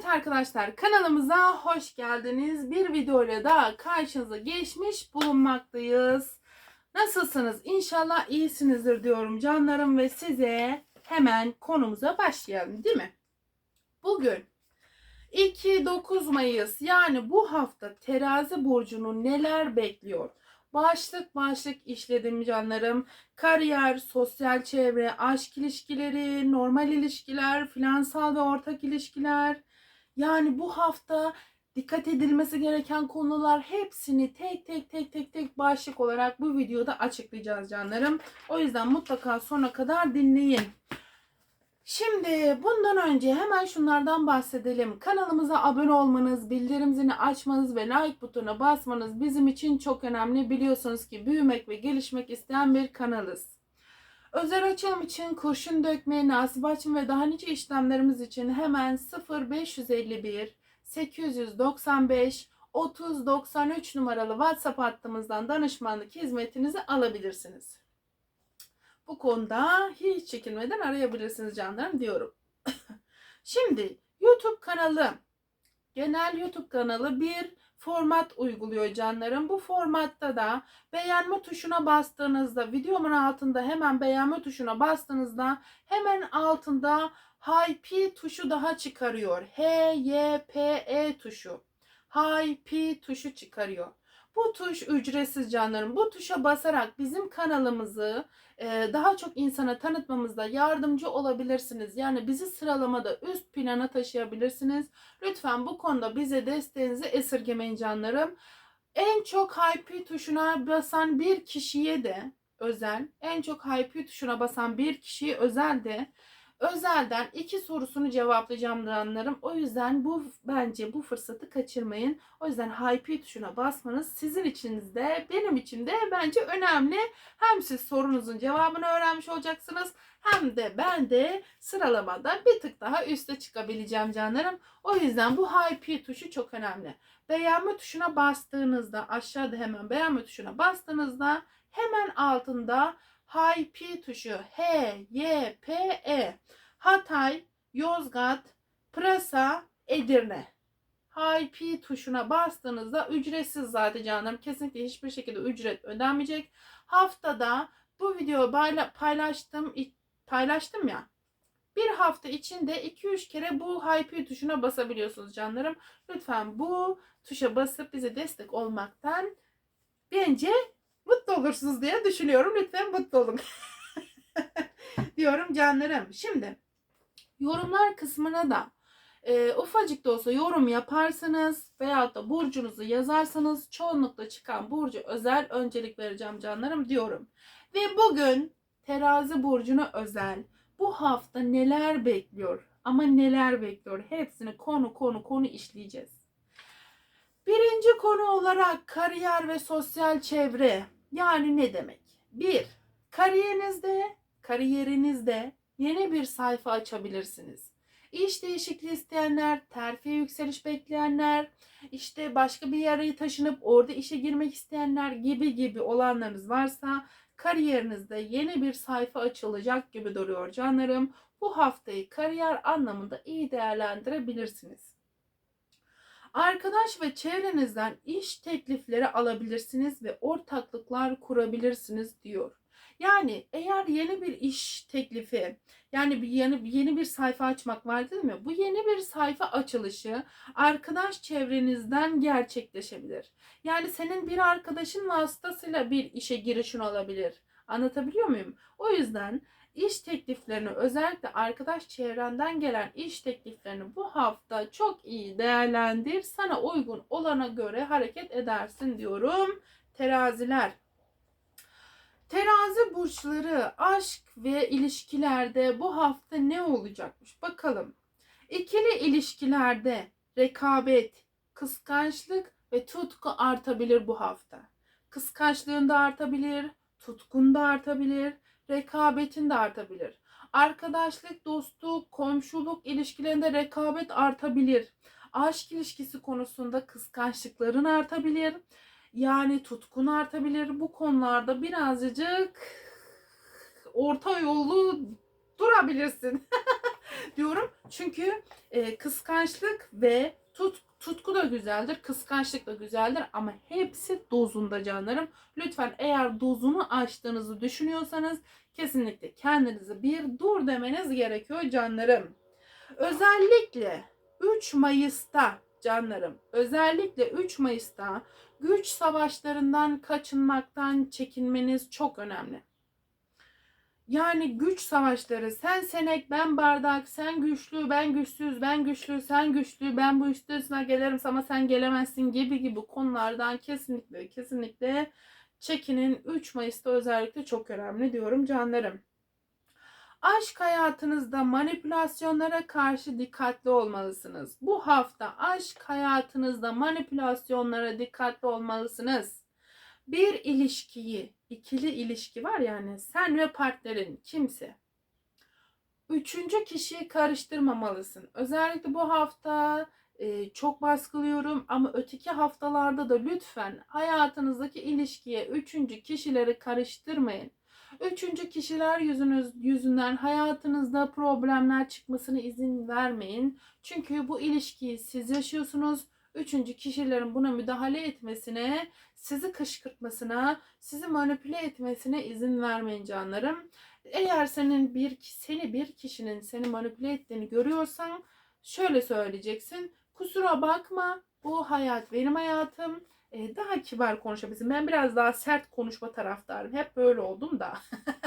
Evet arkadaşlar kanalımıza hoş geldiniz. Bir videoyla daha karşınıza geçmiş bulunmaktayız. Nasılsınız? İnşallah iyisinizdir diyorum canlarım ve size hemen konumuza başlayalım değil mi? Bugün 2-9 Mayıs yani bu hafta terazi burcunu neler bekliyor? Başlık başlık işledim canlarım. Kariyer, sosyal çevre, aşk ilişkileri, normal ilişkiler, finansal ve ortak ilişkiler. Yani bu hafta dikkat edilmesi gereken konular hepsini tek tek tek tek tek başlık olarak bu videoda açıklayacağız canlarım. O yüzden mutlaka sona kadar dinleyin. Şimdi bundan önce hemen şunlardan bahsedelim. Kanalımıza abone olmanız, bildirim zilini açmanız ve like butonuna basmanız bizim için çok önemli. Biliyorsunuz ki büyümek ve gelişmek isteyen bir kanalız. Özel açılım için kurşun dökme, nasip açım ve daha nice işlemlerimiz için hemen 0551 895 3093 numaralı WhatsApp hattımızdan danışmanlık hizmetinizi alabilirsiniz. Bu konuda hiç çekinmeden arayabilirsiniz canlarım diyorum. Şimdi YouTube kanalı, genel YouTube kanalı bir format uyguluyor canlarım. Bu formatta da beğenme tuşuna bastığınızda, videomun altında hemen beğenme tuşuna bastığınızda hemen altında Hi-P tuşu daha çıkarıyor. H-Y-P-E tuşu. Hi-P tuşu çıkarıyor. Bu tuş ücretsiz canlarım. Bu tuşa basarak bizim kanalımızı e, daha çok insana tanıtmamızda yardımcı olabilirsiniz. Yani bizi sıralamada üst plana taşıyabilirsiniz. Lütfen bu konuda bize desteğinizi esirgemeyin canlarım. En çok hype tuşuna basan bir kişiye de özel, en çok hype tuşuna basan bir kişiye özel de özelden iki sorusunu cevaplayacağım canlarım. O yüzden bu bence bu fırsatı kaçırmayın. O yüzden hype tuşuna basmanız sizin için de benim için de bence önemli. Hem siz sorunuzun cevabını öğrenmiş olacaksınız hem de ben de sıralamada bir tık daha üste çıkabileceğim canlarım. O yüzden bu hype tuşu çok önemli. Beğenme tuşuna bastığınızda aşağıda hemen beğenme tuşuna bastığınızda hemen altında Hype tuşu H, Y, P, E. Hatay, Yozgat, Pırasa, Edirne. Hype tuşuna bastığınızda ücretsiz zaten canlarım. Kesinlikle hiçbir şekilde ücret ödenmeyecek. Haftada bu videoyu paylaştım paylaştım ya. Bir hafta içinde 2-3 kere bu hype tuşuna basabiliyorsunuz canlarım. Lütfen bu tuşa basıp bize destek olmaktan bence mutlu olursunuz diye düşünüyorum. Lütfen mutlu olun. diyorum canlarım. Şimdi yorumlar kısmına da e, ufacık da olsa yorum yaparsanız veyahut da burcunuzu yazarsanız çoğunlukla çıkan burcu özel öncelik vereceğim canlarım diyorum. Ve bugün terazi burcuna özel bu hafta neler bekliyor ama neler bekliyor hepsini konu konu konu işleyeceğiz. Birinci konu olarak kariyer ve sosyal çevre. Yani ne demek? Bir, kariyerinizde, kariyerinizde yeni bir sayfa açabilirsiniz. İş değişikliği isteyenler, terfi yükseliş bekleyenler, işte başka bir yere taşınıp orada işe girmek isteyenler gibi gibi olanlarınız varsa kariyerinizde yeni bir sayfa açılacak gibi duruyor canlarım. Bu haftayı kariyer anlamında iyi değerlendirebilirsiniz. Arkadaş ve çevrenizden iş teklifleri alabilirsiniz ve ortaklıklar kurabilirsiniz diyor. Yani eğer yeni bir iş teklifi yani bir yeni yeni bir sayfa açmak var değil mi? Bu yeni bir sayfa açılışı arkadaş çevrenizden gerçekleşebilir. Yani senin bir arkadaşın vasıtasıyla bir işe girişin olabilir. Anlatabiliyor muyum? O yüzden iş tekliflerini özellikle arkadaş çevrenden gelen iş tekliflerini bu hafta çok iyi değerlendir. Sana uygun olana göre hareket edersin diyorum. Teraziler. Terazi burçları aşk ve ilişkilerde bu hafta ne olacakmış? Bakalım. İkili ilişkilerde rekabet, kıskançlık ve tutku artabilir bu hafta. Kıskançlığın da artabilir, tutkun da artabilir, rekabetin de artabilir. Arkadaşlık, dostluk, komşuluk ilişkilerinde rekabet artabilir. Aşk ilişkisi konusunda kıskançlıkların artabilir. Yani tutkun artabilir. Bu konularda birazcık orta yolu durabilirsin. diyorum. Çünkü e, kıskançlık ve tut, tutku da güzeldir. Kıskançlık da güzeldir ama hepsi dozunda canlarım. Lütfen eğer dozunu aştığınızı düşünüyorsanız kesinlikle kendinizi bir dur demeniz gerekiyor canlarım. Özellikle 3 Mayıs'ta canlarım özellikle 3 Mayıs'ta güç savaşlarından kaçınmaktan çekinmeniz çok önemli. Yani güç savaşları sen senek ben bardak sen güçlü ben güçsüz ben güçlü sen güçlü ben bu üstesine gelirim ama sen gelemezsin gibi gibi konulardan kesinlikle kesinlikle çekinin 3 Mayıs'ta özellikle çok önemli diyorum canlarım. Aşk hayatınızda manipülasyonlara karşı dikkatli olmalısınız. Bu hafta aşk hayatınızda manipülasyonlara dikkatli olmalısınız. Bir ilişkiyi, ikili ilişki var yani sen ve partnerin kimse. Üçüncü kişiyi karıştırmamalısın. Özellikle bu hafta e, çok baskılıyorum ama öteki haftalarda da lütfen hayatınızdaki ilişkiye üçüncü kişileri karıştırmayın. Üçüncü kişiler yüzünüz yüzünden hayatınızda problemler çıkmasına izin vermeyin. Çünkü bu ilişkiyi siz yaşıyorsunuz. Üçüncü kişilerin buna müdahale etmesine, sizi kışkırtmasına, sizi manipüle etmesine izin vermeyin canlarım. Eğer senin bir seni bir kişinin seni manipüle ettiğini görüyorsan şöyle söyleyeceksin. Kusura bakma bu hayat benim hayatım e, daha kibar konuşabilirsin. Ben biraz daha sert konuşma taraftarım. Hep böyle oldum da.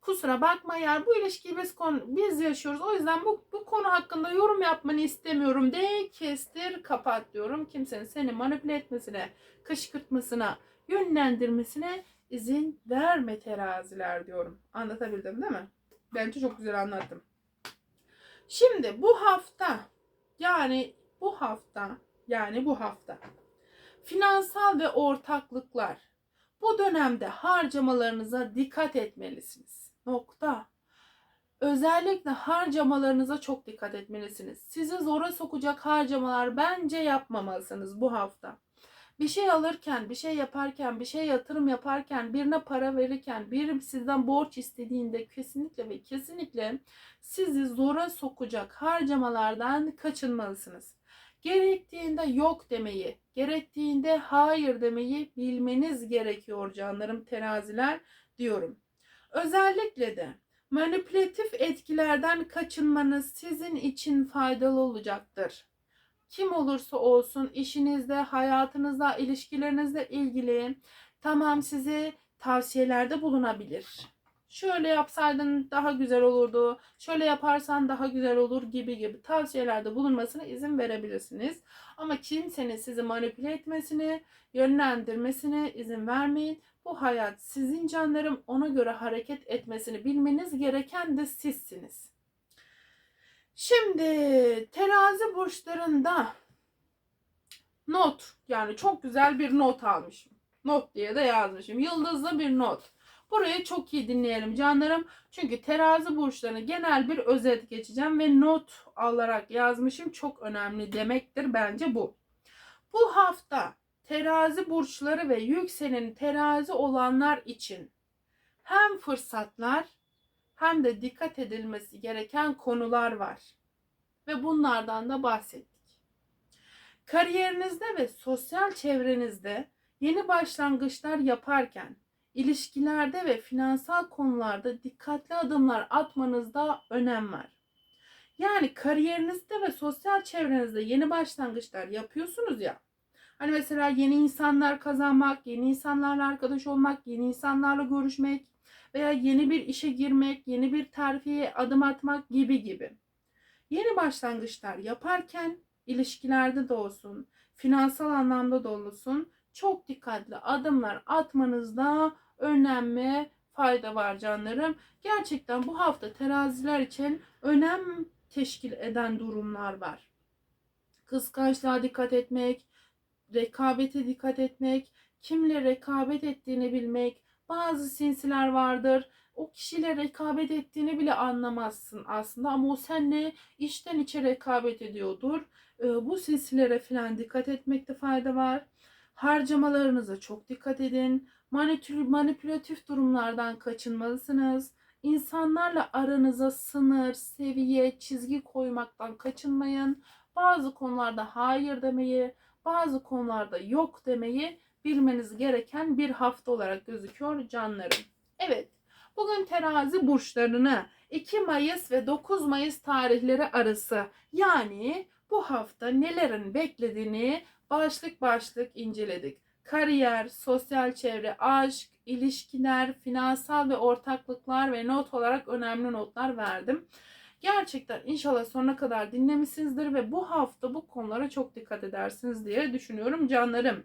Kusura bakma ya bu ilişkiyi biz, konu, biz yaşıyoruz. O yüzden bu, bu konu hakkında yorum yapmanı istemiyorum de kestir kapat diyorum. Kimsenin seni manipüle etmesine, kışkırtmasına, yönlendirmesine izin verme teraziler diyorum. Anlatabildim değil mi? Bence çok güzel anlattım. Şimdi bu hafta yani bu hafta yani bu hafta Finansal ve ortaklıklar. Bu dönemde harcamalarınıza dikkat etmelisiniz. Nokta. Özellikle harcamalarınıza çok dikkat etmelisiniz. Sizi zora sokacak harcamalar bence yapmamalısınız bu hafta. Bir şey alırken, bir şey yaparken, bir şey yatırım yaparken, birine para verirken, biri sizden borç istediğinde kesinlikle ve kesinlikle sizi zora sokacak harcamalardan kaçınmalısınız. Gerektiğinde yok demeyi, gerektiğinde hayır demeyi bilmeniz gerekiyor canlarım teraziler diyorum. Özellikle de manipülatif etkilerden kaçınmanız sizin için faydalı olacaktır. Kim olursa olsun işinizde, hayatınızda, ilişkilerinizle ilgili tamam size tavsiyelerde bulunabilir şöyle yapsaydın daha güzel olurdu, şöyle yaparsan daha güzel olur gibi gibi tavsiyelerde bulunmasına izin verebilirsiniz. Ama kimsenin sizi manipüle etmesine, yönlendirmesine izin vermeyin. Bu hayat sizin canlarım ona göre hareket etmesini bilmeniz gereken de sizsiniz. Şimdi terazi burçlarında not yani çok güzel bir not almışım. Not diye de yazmışım. Yıldızlı bir not. Burayı çok iyi dinleyelim canlarım. Çünkü terazi burçlarını genel bir özet geçeceğim ve not alarak yazmışım. Çok önemli demektir bence bu. Bu hafta terazi burçları ve yükselen terazi olanlar için hem fırsatlar hem de dikkat edilmesi gereken konular var. Ve bunlardan da bahsettik. Kariyerinizde ve sosyal çevrenizde yeni başlangıçlar yaparken ilişkilerde ve finansal konularda dikkatli adımlar atmanızda önem var. Yani kariyerinizde ve sosyal çevrenizde yeni başlangıçlar yapıyorsunuz ya. Hani mesela yeni insanlar kazanmak, yeni insanlarla arkadaş olmak, yeni insanlarla görüşmek veya yeni bir işe girmek, yeni bir terfiye adım atmak gibi gibi. Yeni başlangıçlar yaparken ilişkilerde de olsun, finansal anlamda da olsun çok dikkatli adımlar atmanızda önemli fayda var canlarım. Gerçekten bu hafta teraziler için önem teşkil eden durumlar var. Kıskançlığa dikkat etmek, rekabete dikkat etmek, kimle rekabet ettiğini bilmek. Bazı sinsiler vardır. O kişiyle rekabet ettiğini bile anlamazsın aslında ama o seninle içten içe rekabet ediyordur. Ee, bu sinsilere falan dikkat etmekte fayda var. Harcamalarınıza çok dikkat edin. Manipülatif durumlardan kaçınmalısınız. İnsanlarla aranıza sınır, seviye, çizgi koymaktan kaçınmayın. Bazı konularda hayır demeyi, bazı konularda yok demeyi bilmeniz gereken bir hafta olarak gözüküyor canlarım. Evet, bugün terazi burçlarını 2 Mayıs ve 9 Mayıs tarihleri arası yani bu hafta nelerin beklediğini başlık başlık inceledik. Kariyer, sosyal çevre, aşk, ilişkiler, finansal ve ortaklıklar ve not olarak önemli notlar verdim. Gerçekten inşallah sonuna kadar dinlemişsinizdir ve bu hafta bu konulara çok dikkat edersiniz diye düşünüyorum canlarım.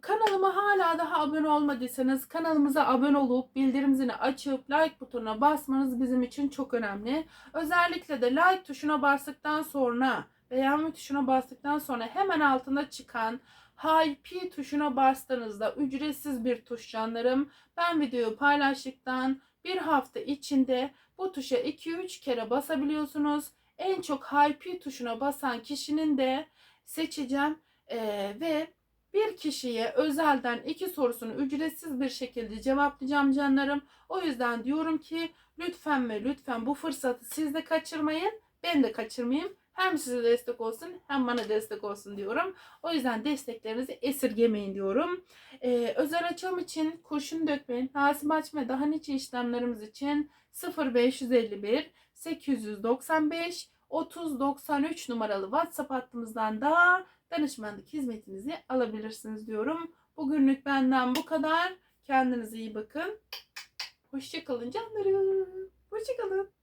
Kanalıma hala daha abone olmadıysanız kanalımıza abone olup bildirim açıp like butonuna basmanız bizim için çok önemli. Özellikle de like tuşuna bastıktan sonra beğenme tuşuna bastıktan sonra hemen altında çıkan Hype tuşuna bastığınızda ücretsiz bir tuş canlarım. Ben videoyu paylaştıktan bir hafta içinde bu tuşa 2-3 kere basabiliyorsunuz. En çok Hype tuşuna basan kişinin de seçeceğim Ee, ve bir kişiye özelden iki sorusunu ücretsiz bir şekilde cevaplayacağım canlarım. O yüzden diyorum ki lütfen ve lütfen bu fırsatı siz de kaçırmayın. Ben de kaçırmayayım. Hem size destek olsun hem bana destek olsun diyorum. O yüzden desteklerinizi esirgemeyin diyorum. Ee, özel açılım için kurşun dökmeyin. Hasip açma daha nice işlemlerimiz için 0551 895 3093 numaralı WhatsApp hattımızdan da danışmanlık hizmetinizi alabilirsiniz diyorum. Bugünlük benden bu kadar. Kendinize iyi bakın. Hoşçakalın canlarım. Hoşçakalın.